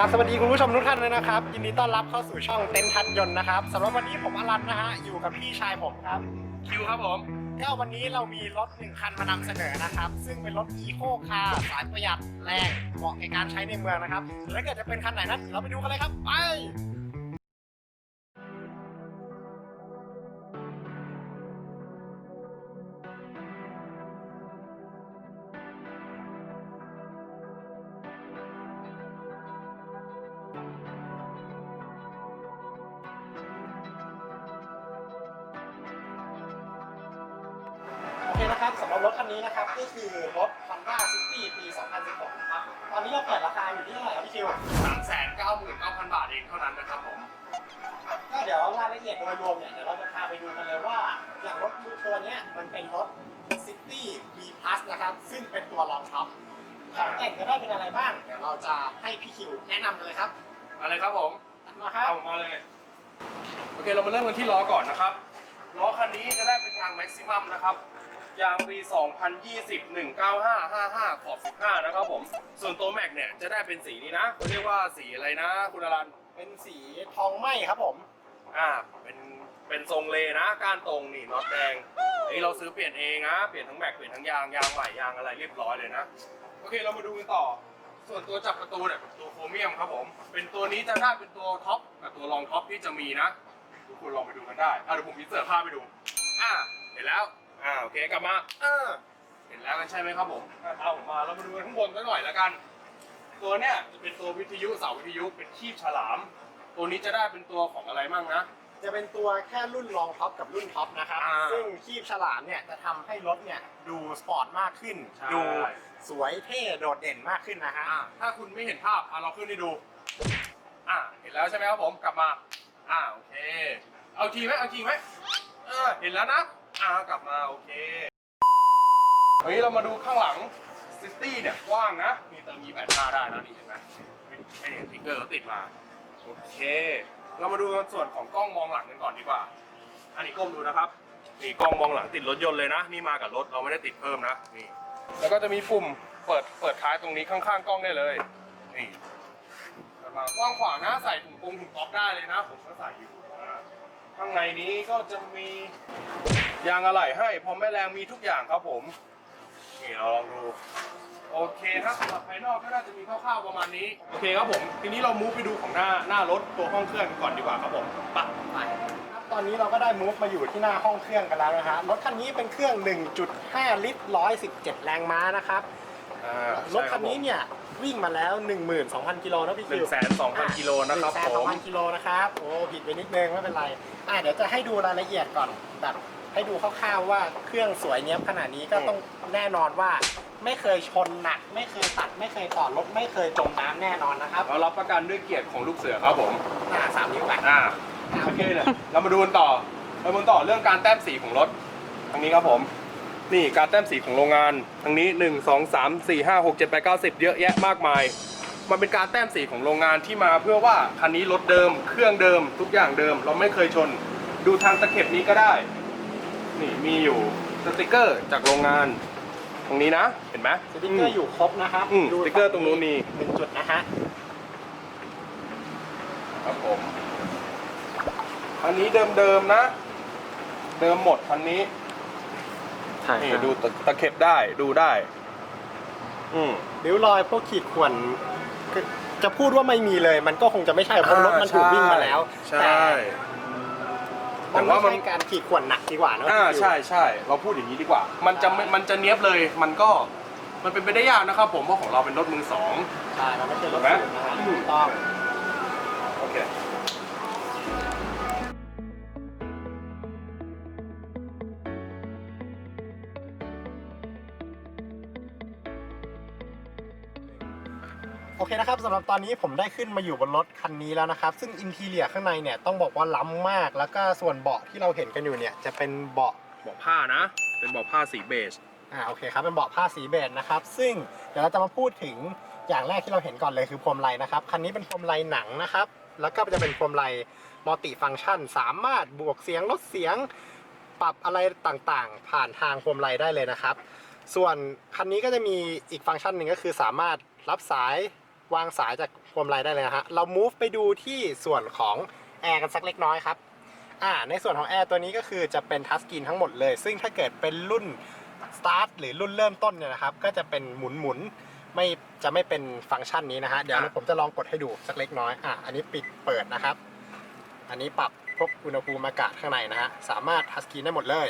ครับสวัสดีคุณผู้ชมทุกท่านเลยนะครับ ยินดีต้อนรับเข้าสู่ช่องเต็นทัดยนต์นะครับสำหรับวันนี้ผมอลันนะฮะอยู่กับพี่ชายผมครับคิวครับผมก็วันนี้เรามีรถหนึ่งคันมานำเสนอนะครับ ซึ่งเป็นรถอีโคคาร์สายประหยัดแรงเหมาะในการใช้ในเมืองนะครับ แล้วเกิดจะเป็นคันไหนนั้นเราไปดูกันเลยครับไป เคนะครับสำหรับรถคันนี้นะครับก็คือรถ Honda City ปี 2016 นะครับ ตอนนี้เราเปิดราคาอยู่ที่เท่าไหร่ครับพี่คิวสามแสนเก้าหมื่นเก้าพันบาทเองเท่านั้นนะครับผม ก็เดี๋ยวรายละเอียดโดยรวมเนี่ยเดี๋ยวเราจะพาไปดูกันเลยว่า อย่างรถตัวเนี้ยมันเป็นรถ City B Plus นะครับ ซึ่งเป็นตัวรองท็อปของแต่งจะได้เป็นอะไรบ้าง เดี๋ยวเราจะให้พี่คิวแนะนำเลยครับอะไรครับผม มาครับ เอามาเลย โอเค เรามาเริ่มกันที่ล้อก่อนนะครับ ล้อคันนี้จะได้เป็นทางแม็กซิมัมนะครับ ยางปี 2020 19555 ขอบ 15 นะครับผม ส่วนตัวแม็กเนี่ยจะได้เป็นสีนี้นะเขาเรียกว่าสีอะไรนะ คุณอรัน เป็นสีทองไหมครับผม อ่า เป็น เป็นทรงเลนะ ก้านตรงนี่น็อตแดงไอ้เราซื้อเปลี่ยนเองนะ เปลี่ยนทั้งแม็ก เปลี่ยนทั้งยาง ยางใหม่ ยางอะไรเรียบร้อยเลยนะ โอเค เรามาดูกันต่อ ส่วนตัวจับประตูเนี่ยเป็นตัวโครเมียมครับผม เป็นตัวนี้จะได้เป็นตัวท็อปกับตัวรองท็อปที่จะมีนะทุก คนลองไปดูกันได้อะเดี๋ยวผมมีเสิร์ฟภาพไปดู อ่าเห็นแล้ว อ่าโอเคกลับมาอ่าเห็นแล้วกันใช่ไหมครับผมอะเอาผมมาเรามาดูกันข้างบนกันหน่อยแล้วกัน ตัวเนี้ยจะเป็นตัววิทยุเสาวิทยุเป็นคีบฉลาม ตัวนี้จะได้เป็นตัวของอะไรมั่งนะ จะเป็นตัวแค่รุ่นรองท็อปกับรุ่นท็อปนะครับ อ่าซึ่งคีบฉลามเนี่ยจะทำให้รถเนี่ยดูสปอร์ตมากขึ้น ใช่ ดูสวยเท่โดดเด่นมากขึ้นนะฮะ อ่าถ้าคุณไม่เห็นภาพอะเราขึ้นให้ดู อ่าเห็นแล้วใช่ไหมครับผมกลับมา อ่าโอเค เอาทีไหมเอาทีไหมเออเห็นแล้วนะอ่ากลับมาโอเคเฮ้ยเรามาดูข้างหลังซิตี้เนี่ยกว้างนะ มีเติม E85 ได้นะนี่เห็นไหมไอเนี่ยติ๊กเกอร์เขาติดมา โอเค เรามาดูส่วนของกล้องมองหลังกันก่อนดีกว่า อันนี้ก้มดูนะครับนี่กล้องมองหลังติดรถยนต์เลยนะ นี่มากับรถเราไม่ได้ติดเพิ่มนะนี่แล้วก็จะมีปุ่มเปิดเปิดท้ายตรงนี้ข้างๆกล้องได้เลยนี่กลับมากว้างขวางนะใส่ถุงปงถุงป๊อปได้เลยนะผมก็ใส่อยู่ ข้างในนี้ก็จะมียางอะไหล่ให้พร้อมแม่แรงมีทุกอย่างครับผมนี่เราลองดูโอเคถ้าสำหรับภายนอกก็น่าจะมีคร่าวๆประมาณนี้โอเคครับผมทีนี้เรามูฟไปดูของหน้าหน้ารถตัวห้องเครื่องกันก่อนดีกว่าครับผมไปะครับตอนนี้เราก็ได้มูฟมาอยู่ที่หน้าห้องเครื่องกันแล้วนะฮะรถคันนี้เป็นเครื่อง 1.5 ลิตร 117 แรงม้านะครับรถคันนี้เนี่ย วิ่งมาแล้ว 12,000 กิโลนะพี่หคินึ่วงแสนสองพันกิโลนะครับหนึ่งแสนผสองมพันกิโลนะครับ โอ้ผิดไปนิดนึงไม่เป็นไรอะเดี๋ยวจะให้ดูรายละเอียดก่อนแบบให้ดูคร่าวๆว่าเครื่องสวยเนี้ยบขนาดนี้ก็ต้องแน่นอนว่า ไม่เคยชนหนัก ไม่เคยตัดไม่เคยต่อรถไม่เคยจมน้ำแน่นอนนะครับเรารับประกันด้วยเกียรติของลูกเสือครับผมหน้าสามนิ้วไปอ่าโอเคเลยเรามาดูกันต่อเรามาดูกันต่อเรื่องการแต้มสีของรถทางนี้ครับผม นี่การแต้มสีของโรงงานทางนี้ 1 2 3 4 5 6 7 8 9 10 เยอะแยะมากมาย มันเป็นการแต้มสีของโรงงานที่มาเพื่อว่าคันนี้รถเดิม เครื่องเดิม ทุกอย่างเดิม เราไม่เคยชน ดูทางตะเข็บนี้ก็ได้ นี่มีอยู่สติกเกอร์จากโรงงาน ตรงนี้นะ เห็นไหมสติ๊กเกอร์อยู่ครบนะครับอืมดูสติ๊กเกอร์ตรงนู้นมีหนึ่งจุดนะฮะครับผมคันนี้เดิมๆนะ เดิมหมดคันนี้ นี่ดูตะตะเข็บได้ดูได้ อืม ริ้วรอยพวกขีดข่วนคือจะพูดว่าไม่มีเลย มันก็คงจะไม่ใช่เพราะรถมันถูกวิ่งมาแล้ว ใช่ แต่แต่มันว่าไม่มัน ใช่การขีดข่วนหนักดีกว่าเนอะอ่าพี่คิว ใช่ใช่เราพูดอย่างนี้ดีกว่า มันจะไม่มันจะเนี้ยบเลย มันก็มันเป็นไปได้ยากนะครับ ผมเพราะของเราเป็นรถมือสอง ใช่มันไม่ใช่รถถูกไหมสูงนะฮะอืมถูกต้อง โอเค โอเคนะครับสำหรับตอนนี้ผมได้ขึ้นมาอยู่บนรถคันนี้แล้วนะครับ ซึ่งอินทีเรียข้างในเนี่ยต้องบอกว่าล้ำมาก แล้วก็ส่วนเบาะที่เราเห็นกันอยู่เนี่ยจะเป็นเบาะเบาะผ้านะ เป็นเบาะผ้าสีเบจอ่าโอเคครับเป็นเบาะผ้าสีเบจนะครับ ซึ่งเดี๋ยวเราจะมาพูดถึงอย่างแรกที่เราเห็นก่อนเลยคือพวงมาลัยนะครับคันนี้เป็นพวงมาลัยหนังนะครับ แล้วก็จะเป็นพวงมาลัยมัลติฟังก์ชัน สามารถบวกเสียงลดเสียงปรับอะไรต่างๆ ผ่านทางพวงมาลัยได้เลยนะครับ ส่วนคันนี้ก็จะมีอีกฟังก์ชันหนึ่งก็คือสามารถรับสาย วางสายจากพวงมาลัยได้เลยนะฮะเรา move ไปดูที่ส่วนของแอร์กันสักเล็กน้อยครับอ่าในส่วนของแอร์ตัวนี้ก็คือจะเป็นทัชสกรีนทั้งหมดเลย ซึ่งถ้าเกิดเป็นรุ่น start หรือรุ่นเริ่มต้นเนี่ยนะครับ ก็จะเป็นหมุนหมุนๆไม่จะไม่เป็นฟังก์ชันนี้นะฮะ เดี๋ยวครับผมจะลองกดให้ดูสักเล็กน้อย อ่าอันนี้ปิดเปิดนะครับ อันนี้ปรับพวกอุณหภูมิอากาศข้างในนะฮะ สามารถทัชสกรีนได้หมดเลย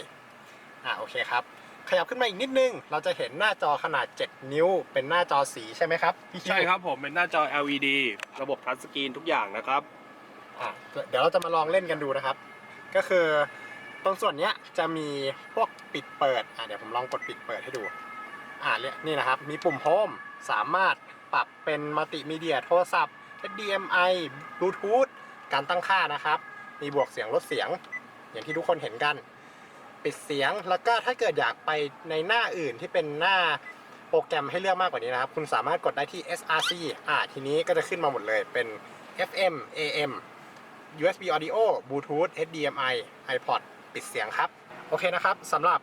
อ่าโอเคครับ ขยับขึ้นมาอีกนิดนึง เราจะเห็นหน้าจอขนาด 7 นิ้ว เป็นหน้าจอสีใช่ไหมครับพี่คิวใช่ครับผมเป็นหน้าจอ LED ระบบทัชสกรีนทุกอย่างนะครับ อะเดี๋ยวเราจะมาลองเล่นกันดูนะครับ ก็คือตรงส่วนเนี้ยจะมีพวกปิดเปิดอะเดี๋ยวผมลองกดปิดเปิดให้ดูอ่าเนี่ยนี่นะครับ มีปุ่มโฮมสามารถปรับเป็นมัลติมีเดียโทรศัพท์ HDMI Bluetooth การตั้งค่านะครับ มีบวกเสียงลดเสียง อย่างที่ทุกคนเห็นกัน ปิดเสียง แล้วก็ถ้าเกิดอยากไปในหน้าอื่นที่เป็นหน้าโปรแกรมให้เลือกมากกว่านี้นะครับ คุณสามารถกดได้ที่ SRC อ่าทีนี้ก็จะขึ้นมาหมดเลยเป็น FM AM USB Audio Bluetooth HDMI iPod ปิดเสียงครับ โอเคนะครับสำหรับ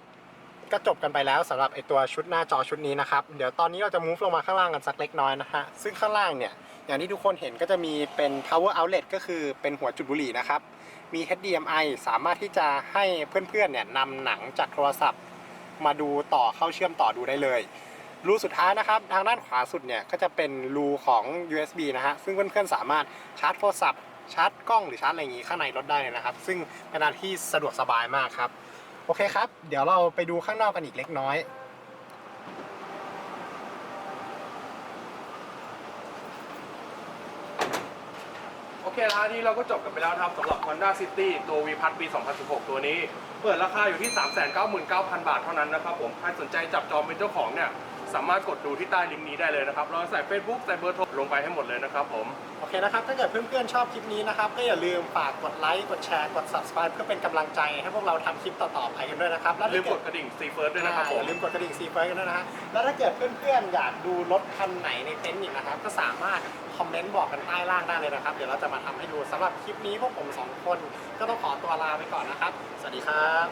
ก็จบกันไปแล้วสำหรับไอตัวชุดหน้าจอชุดนี้นะครับ เดี๋ยวตอนนี้เราจะ move ลงมาข้างล่างกันสักเล็กน้อยนะฮะ ซึ่งข้างล่างเนี่ย อย่างที่ทุกคนเห็นก็จะมีเป็น power outlet ก็คือเป็นหัวจุดบุหรี่นะครับ มี HDMI สามารถที่จะให้เพื่อนๆเนี่ยนำหนังจากโทรศัพท์ มาดูต่อเข้าเชื่อมต่อดูได้เลย รูสุดท้ายนะครับ ทางด้านขวาสุดเนี่ยก็จะเป็นรูของ USB นะฮะซึ่งเพื่อนๆสามารถชาร์จโทรศัพท์ชาร์จกล้องหรือชาร์จอะไรอย่างงี้ข้างในรถได้เลยนะครับ ซึ่งเป็นอะไรที่สะดวกสบายมากครับ โอเคครับ เดี๋ยวเราไปดูข้างนอกกันอีกเล็กน้อย เคแล้วนี่เราก็จบกันไปแล้วนะครับสำหรับ Honda City ตัว V พัทปี 2016 ตัวนี้ เปิดราคาอยู่ที่ 399,000 บาทเท่านั้นนะครับผม ใครสนใจจับจองเป็นเจ้าของเนี่ย สามารถกดดูที่ใต้ลิงก์นี้ได้เลยนะครับเราใส่ Facebook ใส่เบอร์โทรลงไปให้หมดเลยนะครับผม โอเคนะครับ ถ้าเกิดเพื่อนๆชอบคลิปนี้นะครับ ก็อย่าลืมฝากกดไลค์ กดแชร์ กด subscribe เพื่อเป็นกำลังใจให้พวกเราทำคลิปต่อๆไปกันด้วยนะครับ แล้วลืถ้ามเกิกดดกระดิ่งซีเฟิร์สด้วยนะครับผอมย่าลืมกดกระดิ่งซีเฟิร์กันด้วยนะฮะ แล้วถ้าเกิดเพื่อนๆอยากดูรถคันไหนในเต็นท์อีกนะครับ ก็สามารถคอมเมนต์บอกกันใต้ล่างได้เลยนะครับ เดี๋ยวเราจะมาทำให้ดูสำหรับคลิปนี้พวกผมสองคนก็ต้องขอตัวลาไปก่อนนะครับ สวัสดีครับ